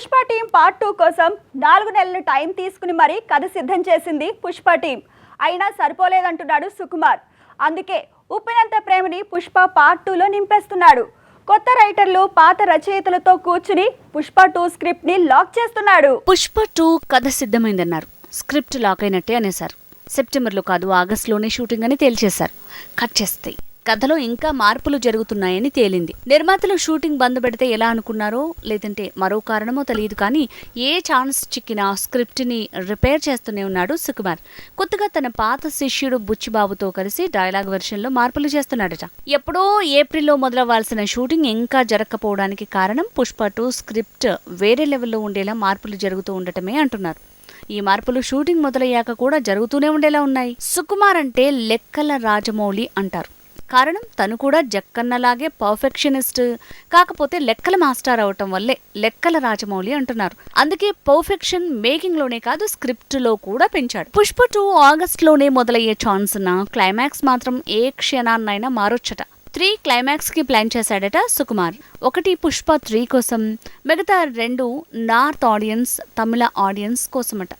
Pushpa team part two కోసం నాలుగు నెలలు టైం తీసుకుని మరీ కథ సిద్ధం చేసింది పుష్ప టీం. అయినా సరిపోలేదంటున్నాడు సుకుమార్. అందుకే ఉప్పినంత ప్రేమని పుష్ప పార్ట్ టూలో నింపేస్తున్నాడు. కొత్త రైటర్లు పాత రచయితలతో కూర్చుని పుష్ప టూ స్క్రిప్ట్ని లాక్ చేస్తున్నాడు. పుష్ప టూ కథ సిద్ధమైందన్నారు. స్క్రిప్ట్ లాక్ అయినట్టే అనేశారు. సెప్టెంబర్లో కాదు ఆగస్టులోనే షూటింగ్ అని తేల్చేశారు. కట్ చేస్తాయి. కథలో ఇంకా మార్పులు జరుగుతున్నాయని తేలింది. నిర్మాతలు షూటింగ్ బంద్ పెడితే ఎలా అనుకున్నారో లేదంటే మరో కారణమో తెలియదు కానీ ఏ ఛాన్స్ చిక్కినా స్క్రిప్ట్ని రిపేర్ చేస్తూనే ఉన్నాడు సుకుమార్. కొత్తగా తన పాత శిష్యుడు బుచ్చిబాబుతో కలిసి డైలాగ్ వెర్షన్లో మార్పులు చేస్తున్నాడట. ఎప్పుడో ఏప్రిల్లో మొదలవ్వాల్సిన షూటింగ్ ఇంకా జరగకపోవడానికి కారణం పుష్ప టూ స్క్రిప్ట్ వేరే లెవెల్లో ఉండేలా మార్పులు జరుగుతూ ఉండటమే అంటున్నారు. ఈ మార్పులు షూటింగ్ మొదలయ్యాక కూడా జరుగుతూనే ఉండేలా ఉన్నాయి. సుకుమార్ అంటే లెక్కల రాజమౌళి అంటారు. కారణం తను కూడా జక్కన్నలాగే పర్ఫెక్షనిస్ట్ కాకపోతే లెక్కల మాస్టర్ అవటం వల్లే లెక్కల రాజమౌళి అంటున్నారు. అందుకే పర్ఫెక్షన్ మేకింగ్లోనే కాదు స్క్రిప్ట్లో కూడా పెంచాడు. పుష్ప టూ ఆగస్ట్లోనే మొదలయ్యే ఛాన్స్ నా క్లైమాక్స్ మాత్రం ఏ క్షణాన్నైనా మారొచ్చట. త్రీ క్లైమాక్స్కి ప్లాన్ చేశాడట సుకుమార్. ఒకటి పుష్ప త్రీ కోసం మిగతా రెండు నార్త్ ఆడియన్స్ తమిళ ఆడియన్స్ కోసమట.